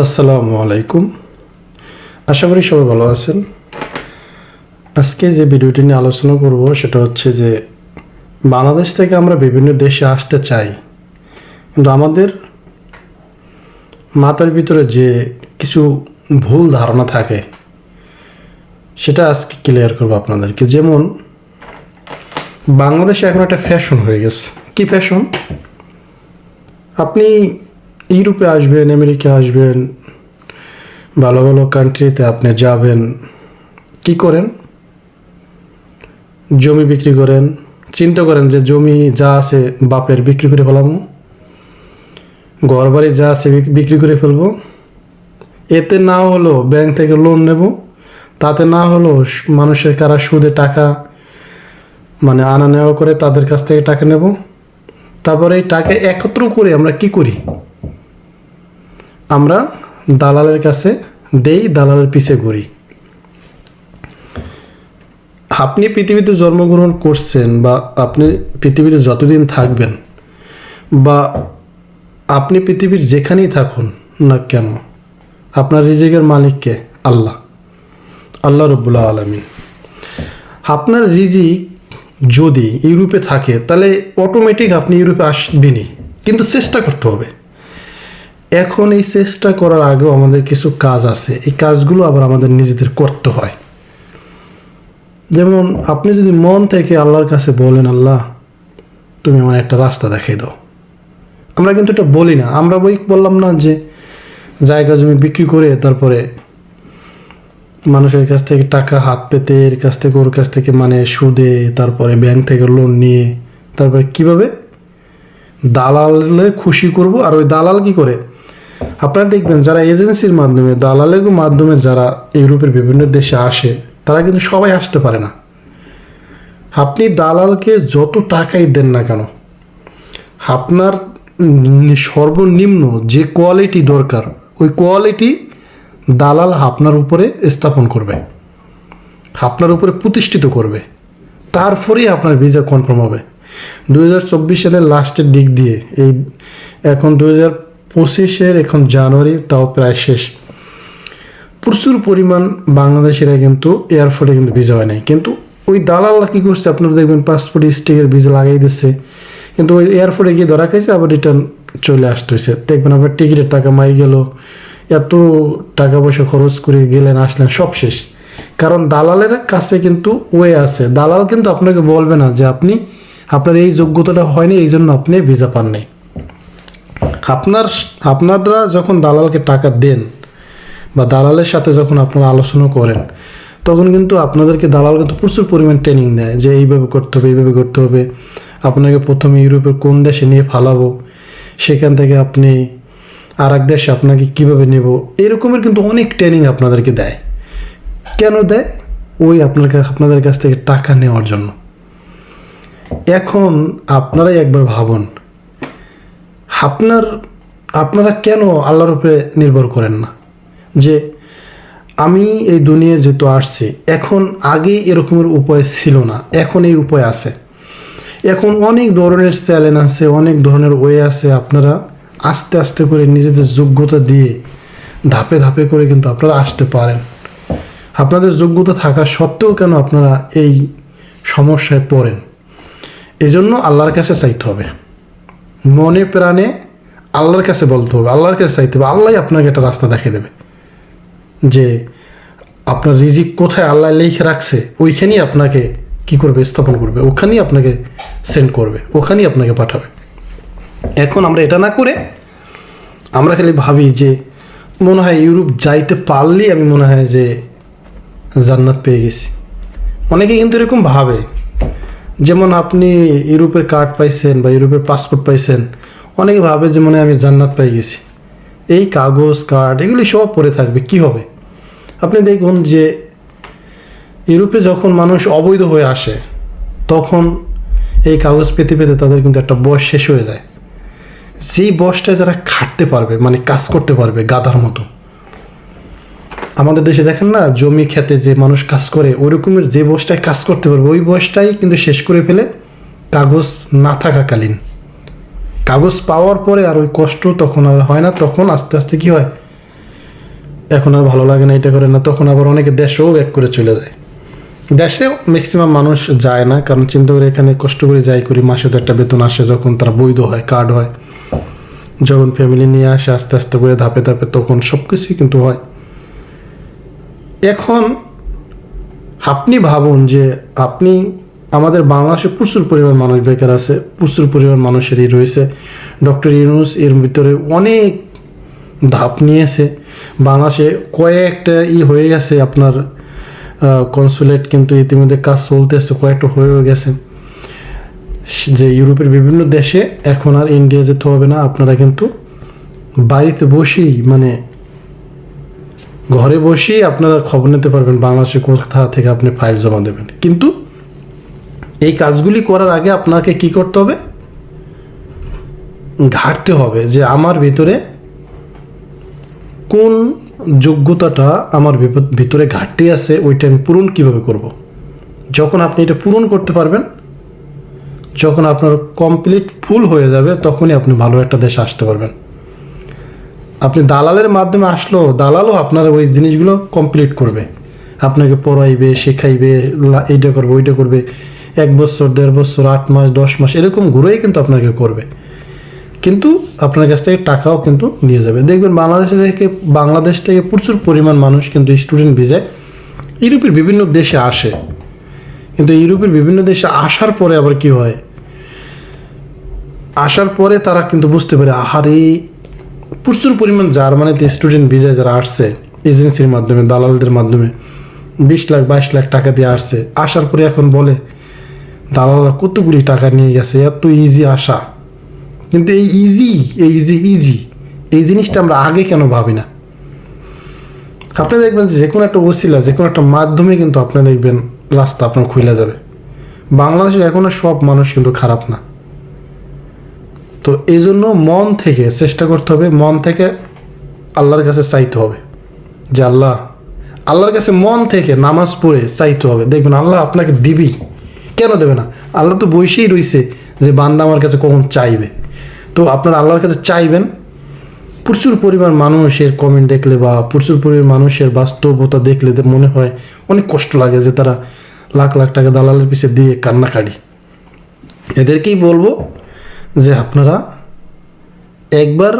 আসসালামু আলাইকুম। আশা করি সবাই ভালো আছেন। আজকে যে ভিডিওটি নিয়ে আলোচনা করব সেটা হচ্ছে যে বাংলাদেশ থেকে আমরা বিভিন্ন দেশে আসতে চাই। কিন্তু আমাদের মাথার ভিতরে যে কিছু ভুল ধারণা থাকে, সেটা আজকে ক্লিয়ার করব আপনাদেরকে। যেমন, বাংলাদেশে এখন একটা ফ্যাশন হয়ে গেছে। কি ফ্যাশন আপনি ইউরোপে আসবেন, আমেরিকা আসবেন, ভালো ভালো কান্ট্রিতে আপনি যাবেন, কি করেন? জমি বিক্রি করেন। চিন্তা করেন যে জমি যা আছে বাপের বিক্রি করে ফেলামো। ঘর বাড়ি যা আছে বিক্রি করে ফেলব। এতে না হলো ব্যাংক থেকে লোন নেব। তাতে না হলো মানুষের কারা সুদে টাকা মানে আনা নেওয়া করে তাদের কাছ থেকে টাকা নেব। তারপরে এই টাকা একত্র করে আমরা কি করি? আমরা দালালের কাছে দেই, দালালের পিছে ঘুরি। আপনি পৃথিবীতে জন্মগ্রহণ করছেন বা আপনি পৃথিবীতে যতদিন থাকবেন বা আপনি পৃথিবীর যেখানেই থাকুন না কেন, আপনার রিজিকের মালিককে আল্লাহ। আল্লাহ রব্বুল্লাহ আলমিন। আপনার রিজিক যদি ইউরোপে থাকে, তাহলে অটোমেটিক আপনি ইউরোপে আসবেনই, কিন্তু চেষ্টা করতে হবে। এখন এই চেষ্টা করার আগেও আমাদের কিছু কাজ আছে। এই কাজগুলো আবার আমাদের নিজেদের করতে হয়। যেমন আপনি যদি মন থেকে আল্লাহর কাছে বলেন, আল্লাহ, তুমি আমার একটা রাস্তা দেখিয়ে দাও। আমরা কিন্তু এটা বলি না। আমরা বই বললাম না যে জায়গা, জমি বিক্রি করে তারপরে মানুষের কাছ থেকে টাকা হাত পেতে, এর কাছ থেকে, ওর কাছ থেকে মানে সুদে, তারপরে ব্যাংক থেকে লোন নিয়ে, তারপরে কীভাবে? দালালে খুশি করব, আর ওই দালাল কি করে? আপনারা দেখবেন যারা এজেন্সির মাধ্যমে, দালালের মাধ্যমে যারা ইউরোপের বিভিন্ন দেশে আসে, তারা কিন্তু সবাই আসতে পারে না। আপনি দালালকে যত টাকাই দেন না কেন, আপনার সর্বনিম্ন যে কোয়ালিটি দরকার, ওই কোয়ালিটি দালাল আপনার উপরে স্থাপন করবে, আপনার উপরে প্রতিষ্ঠিত করবে। তারপরেই আপনার ভিসা কনফার্ম হবে। দু হাজার চব্বিশ সালের লাস্টের দিক দিয়ে এই, এখন দু হাজার পঁচিশের এখন জানুয়ারি, তাও প্রায় শেষ। প্রচুর পরিমাণ বাংলাদেশিরা কিন্তু এয়ারপোর্টে কিন্তু ভিসা হয় নাই। কিন্তু ওই দালালরা কী করছে? আপনারা দেখবেন পাসপোর্ট স্টিকের ভিসা লাগাই দিচ্ছে। কিন্তু ওই এয়ারপোর্টে গিয়ে ধরা খাইছে, আবার রিটার্ন চলে আসতে হয়েছে দেখবেন আবার টিকিটের টাকা মাই গেল। এত টাকা পয়সা খরচ করে গেলেন, আসলেন, সব শেষ। কারণ দালালের কাছে কিন্তু ওয়ে আছে। দালাল কিন্তু আপনাকে বলবে না যে আপনি, আপনার এই যোগ্যতাটা হয়নি, এই জন্য আপনি ভিসা পান নাই আপনার আপনারা যখন দালালকে টাকা দেন বা দালালের সাথে যখন আপনারা আলোচনা করেন, তখন কিন্তু আপনাদেরকে দালাল কিন্তু প্রচুর পরিমাণ ট্রেনিং দেয় যে এইভাবে করতে হবে, এইভাবে করতে হবে। আপনাকে প্রথমে ইউরোপের কোন দেশে নিয়ে ফালাবো, সেখান থেকে আপনি আর এক দেশে আপনাকে কীভাবে নেব, এরকমের কিন্তু অনেক ট্রেনিং আপনাদেরকে দেয়। কেন দেয়? ওই আপনার আপনাদের কাছ থেকে টাকা নেওয়ার জন্য। এখন আপনারাই একবার ভাবুন আপনার, আপনারা কেন আল্লাহর উপরে নির্ভর করেন না? যে আমি এই দুনিয়ায় যেহেতু আসছি, এখন আগে এরকমের উপায় ছিল না, এখন এই উপায় আছে। এখন অনেক ধরনের চ্যালেঞ্জ আছে, অনেক ধরনের ওয়ে আছে, আপনারা আস্তে আস্তে করে নিজেদের যোগ্যতা দিয়ে ধাপে ধাপে করে কিন্তু আপনারা আসতে পারেন। আপনাদের যোগ্যতা থাকা সত্ত্বেও কেন আপনারা এই সমস্যায় পড়েন? এজন্য আল্লাহর কাছে চাইতে হবে। মনে প্রাণে আল্লাহর কাছে বলতে হবে, আল্লাহর কাছে চাইতে হবে আল্লাহ আপনাকে একটা রাস্তা দেখিয়ে দেবে। যে আপনার রিজিক কোথায় আল্লাহ লিখে রাখছে, ওইখানেই আপনাকে কি করবে, স্থাপন করবে, ওখানেই আপনাকে সেন্ড করবে, ওখানেই আপনাকে পাঠাবে। এখন আমরা এটা না করে আমরা খালি ভাবি যে মনে হয় ইউরোপ যাইতে পারলেই আমি মনে হয় যে জান্নাত পেয়ে গেছি। অনেকে কিন্তু এরকম ভাবে। যেমন আপনি ইউরোপের কার্ড পাইছেন বা ইউরোপের পাসপোর্ট পাইছেন, অনেকে ভাবে যে মনে আমি জান্নাত পাই গেছি। এই কাগজ কার্ড এগুলি সব পড়ে থাকবে, কি হবে? আপনি দেখুন যে ইউরোপে যখন মানুষ অবৈধ হয়ে আসে, তখন এই কাগজ পেতে পেতে তাদের কিন্তু একটা বয়স শেষ হয়ে যায়। যেই বয়সটায় যারা খাটতে পারবে মানে কাজ করতে পারবে গাধার মতো আমাদের দেশে দেখেন না, জমি খেতে যে মানুষ কাজ করে ওই রকমের যে বয়সটায় কাজ করতে পারবে, ওই বয়সটাই কিন্তু শেষ করে ফেলে কাগজ না থাকাকালীন। কাগজ পাওয়ার পরে আর ওই কষ্ট তখন আর হয় না, তখন আস্তে আস্তে কি হয়, এখন আর ভালো লাগে না এটা করে না, তখন আবার অনেকে দেশেও ব্যাক করে চলে যায়। দেশে ম্যাক্সিমাম মানুষ যায় না, কারণ চিন্তা করে এখানে কষ্ট করে যাই করি, মাসে তো একটা বেতন আসে, যখন তারা বৈধ হয় কার্ড হয়। যখন ফ্যামিলি নিয়ে আসে, আস্তে আস্তে করে ধাপে ধাপে, তখন সব কিছুই কিন্তু হয়। এখন আপনি ভাবুন যে আপনি আমাদের বাংলাদেশে প্রচুর পরিমাণ মানুষ বেকার আছে, প্রচুর পরিমাণ মানুষেরই রয়েছে। ডক্টর ইউনুস এর ভিতরে অনেক ধাপ নিয়েছে। বাংলাদেশে কয়েকটা ই হয়ে গেছে আপনার কনসুলেট কিন্তু ইতিমধ্যে কাজ চলতেছে, কয়েকটা হয়েও গেছে। যে ইউরোপের বিভিন্ন দেশে এখন আর ইন্ডিয়া যেতে হবে না, আপনারা কিন্তু বাড়িতে বসেই মানে ঘরে বসেই আপনারা খবর নিতে পারবেন বাংলাদেশে কোথা থেকে আপনি ফাইল জমা দেবেন। কিন্তু এই কাজগুলি করার আগে আপনাকে কি করতে হবে? ঘাটতে হবে যে আমার ভিতরে কোন যোগ্যতাটা আমার ভিতরে ঘাটতি আছে ওইটা আমি পূরণ কীভাবে করব। যখন আপনি এটা পূরণ করতে পারবেন, যখন আপনার কমপ্লিট ফুল হয়ে যাবে, তখনই আপনি ভালো একটা দেশে আসতে পারবেন। দালালের মাধ্যমে আসলো, দালালও আপনার ওই জিনিসগুলো কমপ্লিট করবে। আপনাকে পড়াইবে, শেখাইবে এইটা করবে, ওইটা করবে। এক বছর, দেড় বছর, আট মাস, দশ মাস, এরকম ঘুরেই কিন্তু আপনাকে করবে। কিন্তু আপনার কাছ থেকে টাকাও কিন্তু নিয়ে যাবে। দেখবেন বাংলাদেশ থেকে বাংলাদেশ থেকে প্রচুর পরিমাণ মানুষ কিন্তু স্টুডেন্ট ভিজায় ইউরোপের বিভিন্ন দেশে আসে। কিন্তু ইউরোপের বিভিন্ন দেশে আসার পরে আবার কি হয়? আসার পরে তারা কিন্তু বুঝতে পারে, আহার প্রচুর পরিমাণ জার্মানিতে স্টুডেন্ট ভিসায় যারা আসছে এজেন্সির মাধ্যমে, দালালদের মাধ্যমে, বিশ লাখ, বাইশ লাখ টাকা দিয়ে আসছে। আসার পরে এখন বলে, দালালরা কতগুলি টাকা নিয়ে গেছে, এত ইজি আসা। কিন্তু এই ইজি এই ইজি ইজি এই জিনিসটা আমরা আগে কেন ভাবি না? আপনি দেখবেন যে কোনো একটা ওসিলা যে কোনো একটা মাধ্যমে কিন্তু আপনি দেখবেন রাস্তা আপনার খুলে যাবে। বাংলাদেশে এখনও সব মানুষ কিন্তু খারাপ না। তো এই জন্য মন থেকে চেষ্টা করতে হবে, মন থেকে আল্লাহর কাছে চাইতে হবে। যে আল্লাহ, আল্লাহর কাছে মন থেকে নামাজ পড়ে চাইতে হবে। দেখবেন আল্লাহ আপনাকে দিবি, কেন দেবে না? আল্লাহ তো বসেই রইছে যে বান্দা আমার কাছে কখন চাইবে। তো আপনারা আল্লাহর কাছে চাইবেন, প্রচুর পরিমাণ মানুষের কমেন্ট দেখলে বা প্রচুর পরিমাণ মানুষের বাস্তবতা দেখলে মনে হয় অনেক কষ্ট লাগে যে তারা লাখ লাখ টাকা দালালের পিছে দিয়ে কান্নাকাটি। এদেরকেই বলব যে আপনারা একবার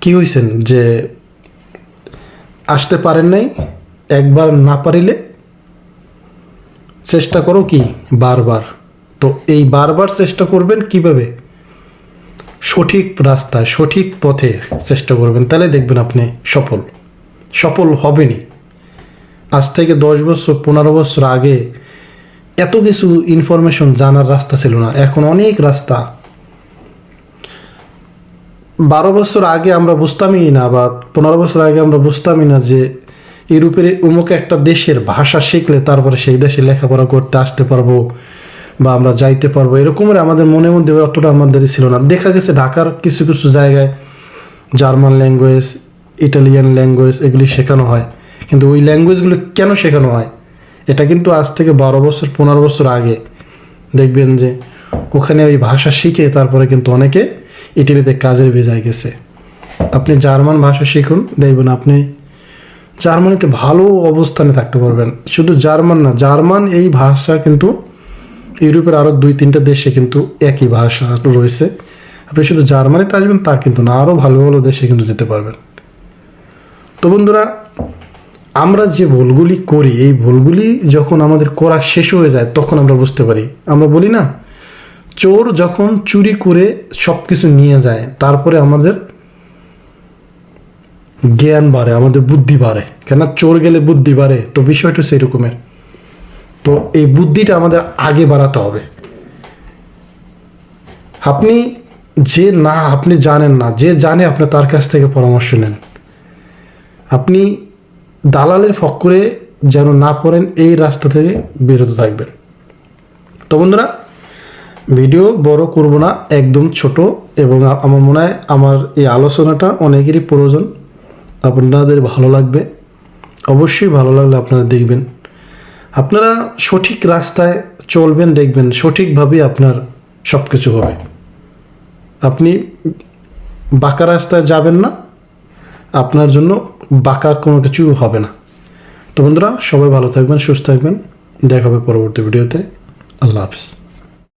কি হয়েছেন যে আসতে পারেন নাই, একবার না পারিলে চেষ্টা করো কি বারবার। তো এই বারবার চেষ্টা করবেন কীভাবে? সঠিক রাস্তায়, সঠিক পথে চেষ্টা করবেন। তাহলে দেখবেন আপনি সফল। সফল হবেনি আজ থেকে দশ বছর, পনেরো বছর আগে এত কিছু ইনফরমেশন জানার রাস্তা ছিল না। এখন অনেক রাস্তা বারো বছর আগে আমরা বুঝতামই না বা পনেরো বছর আগে আমরা বুঝতামই না যে ইউরোপের অমুক একটা দেশের ভাষা শিখলে তারপরে সেই দেশে লেখাপড়া করতে আসতে পারব বা আমরা যাইতে পারব। এরকমের আমাদের মনের মধ্যে অতটা আমাদের ছিল না। দেখা গেছে ঢাকার কিছু কিছু জায়গায় জার্মান ল্যাঙ্গুয়েজ ইটালিয়ান ল্যাঙ্গুয়েজ এগুলি শেখানো হয়। কিন্তু ওই ল্যাঙ্গুয়েজগুলো কেন শেখানো হয়? এটা কিন্তু আজ থেকে বারো বছর, পনেরো বছর আগে। দেখবেন যে ওখানে ওই ভাষা শিখে তারপরে কিন্তু অনেকে ইটালিতে কাজের ভিসায় গেছে। আপনি জার্মান ভাষা শিখুন, দেখবেন আপনি জার্মানিতে ভালো অবস্থানে থাকতে পারবেন। শুধু জার্মান না, জার্মান এই ভাষা কিন্তু ইউরোপের আরও দুই তিনটা দেশে কিন্তু একই ভাষা রয়েছে। আপনি শুধু জার্মানিতে আসবেন তা কিন্তু না আরও ভালো ভালো দেশে কিন্তু যেতে পারবেন। তো বন্ধুরা, আমরা যে ভুলগুলি করি, এই ভুলগুলি যখন আমাদের করা শেষ হয়ে যায়, তখন আমরা বুঝতে পারি। আমরা বলি না চোর যখন চুরি করে সব কিছু নিয়ে যায়, তারপরে আমাদের জ্ঞান বাড়ে, আমাদের বুদ্ধি বাড়ে। কেন চোর গেলে বুদ্ধি বাড়ে, তো বিষয়টা সেরকমের। তো এই বুদ্ধিটা আমাদের আগে বাড়াতে হবে। আপনি যে না, আপনি জানেন না, যে জানে আপনি তার কাছ থেকে পরামর্শ নেন। আপনি দালালের ফক্করে যেন না পড়েন, এই রাস্তা থেকে বিরত থাকবেন। তো বন্ধুরা ভিডিও বড় করব না, একদম ছোট এবং আমার মনে হয় আমার এই আলোচনাটা অনেকেরই প্রয়োজন। আপনাদের ভালো লাগবে, অবশ্যই ভালো লাগলে আপনারা দেখবেন। আপনারা সঠিক রাস্তায় চলবেন, দেখবেন সঠিকভাবে আপনার সব কিছু হবে। আপনি বাঁকা রাস্তায় যাবেন না, আপনার জন্য বাঁকা কোনো কিছু হবে না। তো বন্ধুরা, সবাই ভালো থাকবেন, সুস্থ থাকবেন। দেখা হবে পরবর্তী ভিডিওতে। আল্লাহ হাফিজ।